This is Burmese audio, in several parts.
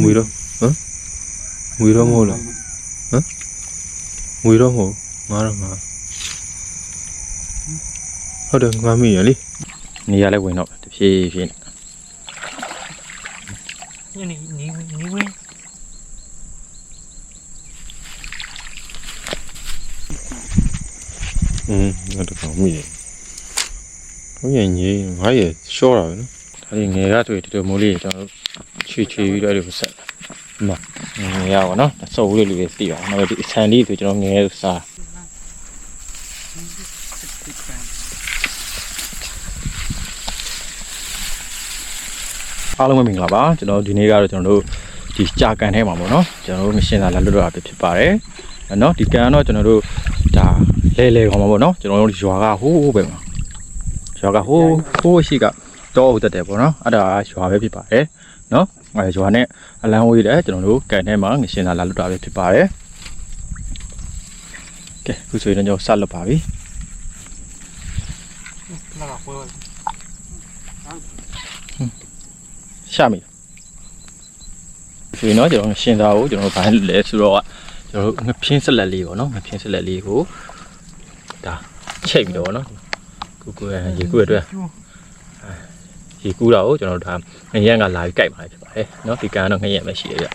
မွေတော့ဟမ်မွေတော့မဟုတ်လားဟမ်မွေတော့မဟုတ်ငါတော့ငါဟုတ်တယ်ငါမိရလေနေရလဲဝင်တော့တဖြည်းဖြည်းညနေနီးနီးဝင်းอืมငါတော့မိရဟုတ်ရင်ကြီးငါရရှော့တာပဲနော်ဒါဒီငယ်ကဆိုရင်ဒီလိုမိုးလေးကျွန်တော် ချွေချွေပြီးတော့အဲ့လိုဆက်အမငယ်ရပါတော့စုပ်လေးလူတွေသိပါနောက်ဒီအဆန်လေးဆိုကျွန်တော်ငယ်စားအားလုံးပဲမင်္ဂလာပါကျွန်တော်ဒီနေ့ကတော့ကျွန်တော်တို့ဒီကြာကန်ထဲမှာပေါ့နော်ကျွန်တော်တို့မရှင်းတာလာလွတ်တော့တာဖြစ်ပါတယ်အဲ့နော်ဒီကန်ကတော့ကျွန်တော်တို့ဒါလဲလဲခေါ်မှာပေါ့နော်ကျွန်တော်တို့ရွာကဟိုးဟိုးပဲမှာရွာကဟိုးဟိုးရှိကတော့ဟုတ်တယ်ပေါ့နော်အဲ့ဒါရွာပဲဖြစ်ပါတယ်နော် အဲရွာနဲ့အလန်းဝေးတယ်ကျွန်တော်တို့ကန်ထဲမှာငရှင်းတာလာလွတ်တာပဲဖြစ်ပါတယ်ကဲခုဆိုရင်တော့ကျွန်တော်ဆက်လွတ်ပါပြီလာပါပွဲရှာမိဆိုရင်တော့ကျွန်တော်ရှင်းသားကိုကျွန်တော်ဘာလဲလဲဆိုတော့ကျွန်တော်ငဖြင်းဆက်လက်လေးပေါ့နော်ငဖြင်းဆက်လက်လေးကိုဒါချိတ်ပြီးတော့ပေါ့နော်ကိုကိုရေကူရအတွက် ရေကူတာကိုကျွန်တော်ဒါငရန်ကလာပြီးကြိုက်ပါလေဖြစ်ပါတယ်နော်ဒီကန်ကတော့ငရန်ပဲရှိရပြ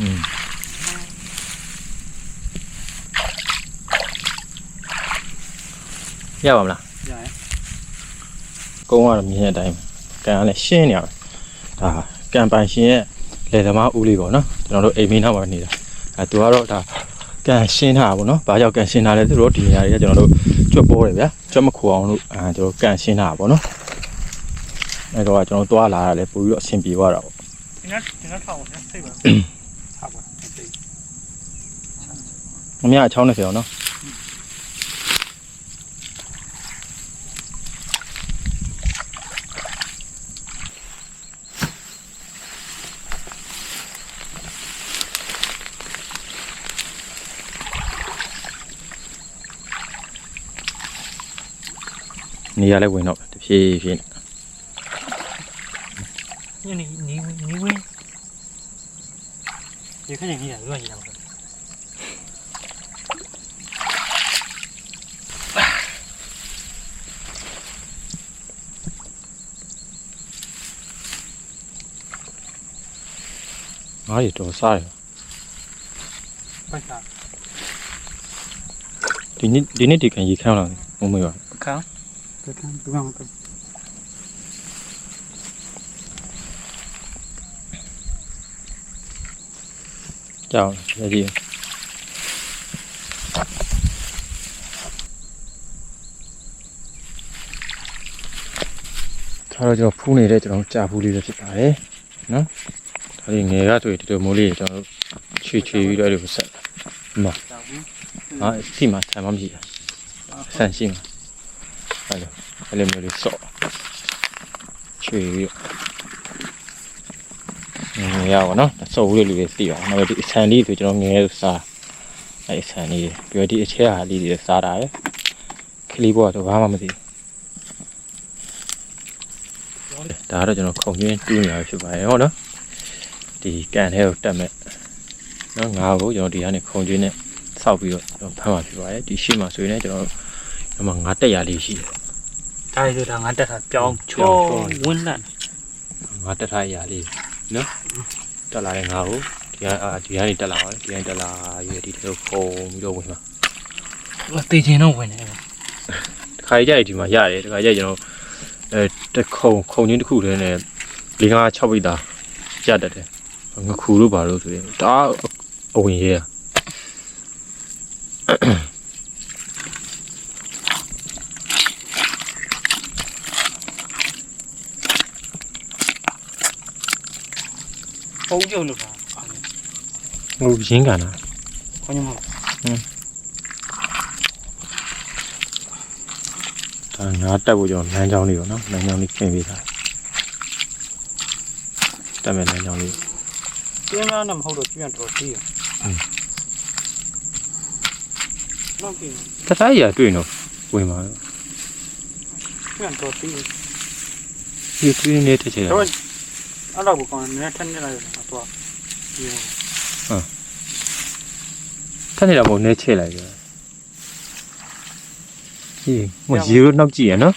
อืมရပါမလားရရကုန်းကတော့မြင်တဲ့အတိုင်းကန်ကလည်းရှင်းနေရပဲဒါကန်ပိုင်ရှင်ရဲ့ လယ်သမားဦးလေးပေါ့နော်ကျွန်တော်တို့အိမ်မင်းနောက်မှာနေတာအဲသူကတော့ဒါကန်ရှင်းတာပေါ့နော်ဘာကြောင့်ကန်ရှင်းတာလဲသူတို့ဒီနေရာတွေကကျွန်တော်တို့ကြွက်ပေါ်တယ်ဗျာကြွက်မခိုအောင်လို့အဲကျွန်တော်ကန်ရှင်းတာပေါ့နော်အဲတော့ကျွန်တော်သွားလာတာလည်းပို့ပြီးတော့အဆင်ပြေသွားတာပေါ့ဒီနေ့ဒီနေ့ထောက်အောင်စိတ်ပါထားပါစိတ်မမအချောင်းနဲ့ဆိုအောင်နော် နေရာလဲဝင်တော့တဖြည်းဖြည်းညနေနီးနီးဝင်းဒီခဏကြီးလာလွှတ်ရအောင်ငါးရီတော်စားတယ်ပိုက်တာဒီနေ့ဒီနေ့ဒီကန်ရေခမ်းလာတယ်မမေ့ပါပ ကံပကံပကံပကံကြောက်ရကြည့်ဒါတော့ကျွန်တော်ဖူးနေတဲ့ကျွန်တော်ကြာဖူးလေးပဲဖြစ်ပါတယ်နော်ဒါဒီငယ်ကဆိုရင်ဒီလိုမိုးလေးကျွန်တော်ချွေချွေပြီးတော့အဲ့လိုဆက်မတောင်းဘူးဟာစီမှာဆန်မမရှိတာဆန်ရှိမှာ အဲ့လိုအဲ့လိုမျိုးလေးစော့ချွေပြီးတော့ငယ်ရပါတော့စော့ဦးလေးလူတွေသိပါအောင်နောက်ဒီအဆန်လေးဆိုကျွန်တော်ငယ်စားအဲ့အဆန်လေးပြီးတော့ဒီအချက်ဟာလေးတွေစားတာရယ်ခလီဘောတော့ဘာမှမသိဘူးဒါကတော့ကျွန်တော်ခုံချင်းတူးနေတာဖြစ်ပါတယ်ဟုတ်နော်ဒီကန်ထဲကိုတက်မဲ့နော်ငါ့ကိုကျွန်တော်ဒီကနေခုံချင်းနဲ့ဆောက်ပြီးတော့ကျွန်တော်ဖမ်းမှာဖြစ်ပါတယ်ဒီရှိမှဆိုရင်လည်းကျွန်တော် ဒီမှာငါတက်ရလေးရှိတယ်ဒါရီဆိုတာငါတက်တာပြောင်းချောဝင်းလန့်ငါတက်ထားရလေးနော်တက်လာတဲ့ငါကိုဒီကအာဒီကနေတက်လာပါတယ်ဒီကနေတက်လာပြီးဒီလိုဖုံပြီးတော့ဝင်မှာတေချင်တော့ဝင်တယ်တခါကြိုက်ဒီမှာရတယ်တခါကြိုက်ကျွန်တော်အဲတခုံခုံချင်းတစ်ခုတည်းနဲ့၄၅6ပိတ်သားရတတ်တယ်ငခုလို့ပါလို့ဆိုရင်ဒါအဝင်ရေးရ ပုံကြုံလို့ပါဟိုရင်းကန်တာခေါင်းညမဒါငါတက်ဖို့ကျွန်တော်လမ်းကြောင်းလေးပေါ့နော်လမ်းကြောင်းလေးပြင်ပေးတာတက်မဲ့လမ်းကြောင်းလေးကျင်းသားနဲ့မဟုတ်တော့ကျင်းတော်သေးရတော့ကြည့်တသားကြီးကတွေ့နော်ဝင်ပါတော့ပြန်တော့ပြီးဒီသူရင်းနေတစ်ချက်တော့ အဲ့တော့ဘောကောင်နည်းထက်နေလိုက်တော့တော့ဒီထက်နေတာမဟုတ်နဲချဲ့လိုက်ကြဟေးမရေလို့နောက်ကြည့်ရနော်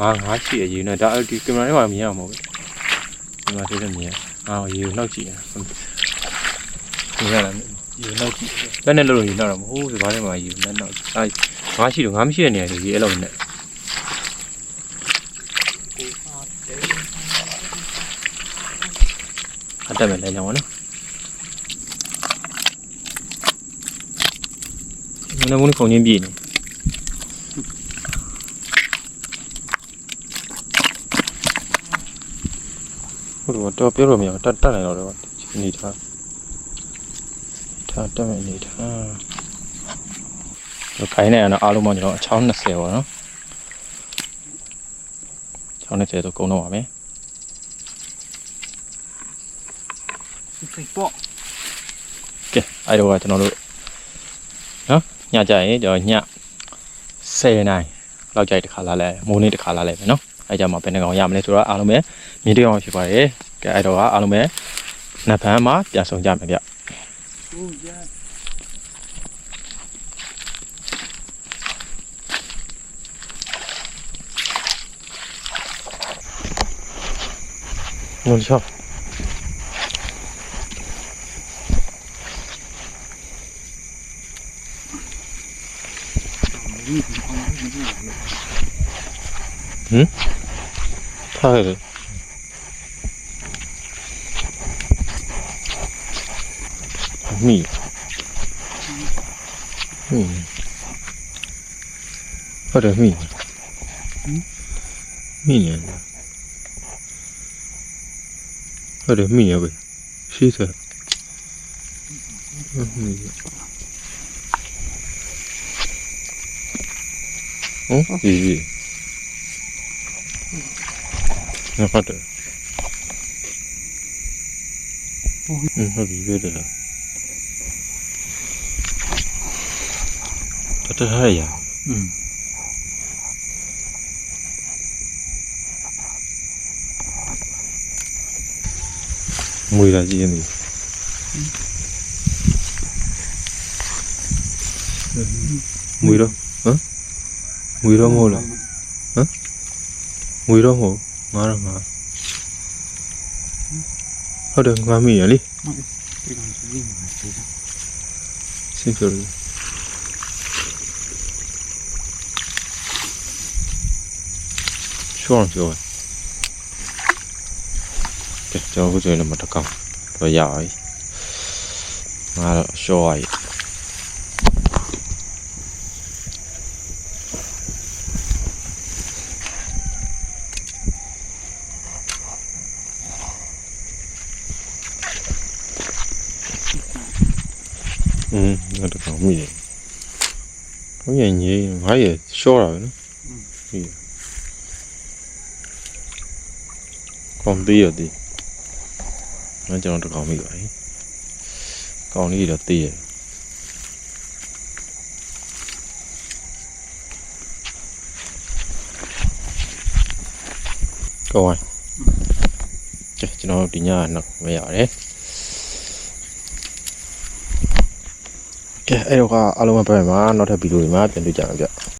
ငါငါရှိရရေနော်ဒါဒီကင်မရာထဲမှာမြင်ရမှာမဟုတ်ဘူးဒီမှာတွေ့တယ်မြင်ရအာရေကိုနောက်ကြည့်ရမြင်ရလားရေနောက်ကြည့်လက်နဲ့လို့လို့ရေနောက်တော့မဟုတ်ဘူးဒီဘာထဲမှာရေလက်နောက်အာငါရှိတော့ငါမရှိတဲ့နေရာတွေရေအဲ့လိုနဲ့ အတက်မယ်လဲကြောင်နော်မနေ့ကခုန်ချင်းပြည့်နေဟုတ်တော့တော့ပြောလို့မရဘူးတတ်တတ်နိုင်တော့တော့နေထားထားတက်မယ်နေထားခိုင်းနေရတော့အားလုံးပေါင်းကျွန်တော်အချောင်း20ပေါ့နော်ချောင်း20ဆိုကုန်တော့ပါမယ် စိတ်ပေါ့ကဲအဲ့တော့ကကျွန်တော်တို့နော်ညကြရင်ကျွန်တော်ည10နိုင်လောက်ကြိုက်တစ်ခါလာလဲမိုးနေ့တစ်ခါလာလဲမယ်နော်အဲ့ကြမှာဘယ်နှကောင်ရမလဲဆိုတော့အားလုံးပဲမြင်တွေ့အောင်ဖြစ်ပါတယ်ကဲအဲ့တော့ကအားလုံးပဲနှစ်ဖန်မှာပြန်ဆောင်ကြမယ်ဗျဦးရ หืมเธอมีมีก็เดี๋ยวมีมีเนี่ยก็เดี๋มีอาไปชี้อะ ဟုတ်ဒီဒီနဖတ်တယ်ဟုတ်ပြီပဲတယ်တတရရอืมမွေလာကြည့်ရင်ဒီမွေတော့ဟမ်မွေတော့မဟုတ်လားဟမ် မွေတော့မဟုတ်ငါတော့ငါဟုတ်တယ်ငါမိရလေဒီကောင်ကြီးနေတယ်ရှင်းပြလို့ရှောင်းပြော ကဲကျွန်တော်ခုဆိုရင်တော့မတကောင်တော့ရပါပြီငါတော့ရှော့ရည်อืมငါတကောင်မိတယ်ဟိုရင်ကြီးငါရဲ့ရှော့တာပဲနော်ပြီးကောင်းသေးရသေးငါကျွန်တော်တကောင်မိပါပြီကောင်းလေးတော့သေးရကောင်းပါကဲကျွန်တော်ဒီညကတော့မရပါတယ် အဲ့တော့ကအားလုံးပဲပဲမှာနောက်ထပ်ဗီဒီယိုတွေမှာပြန်တွေ့ကြမှာဗျ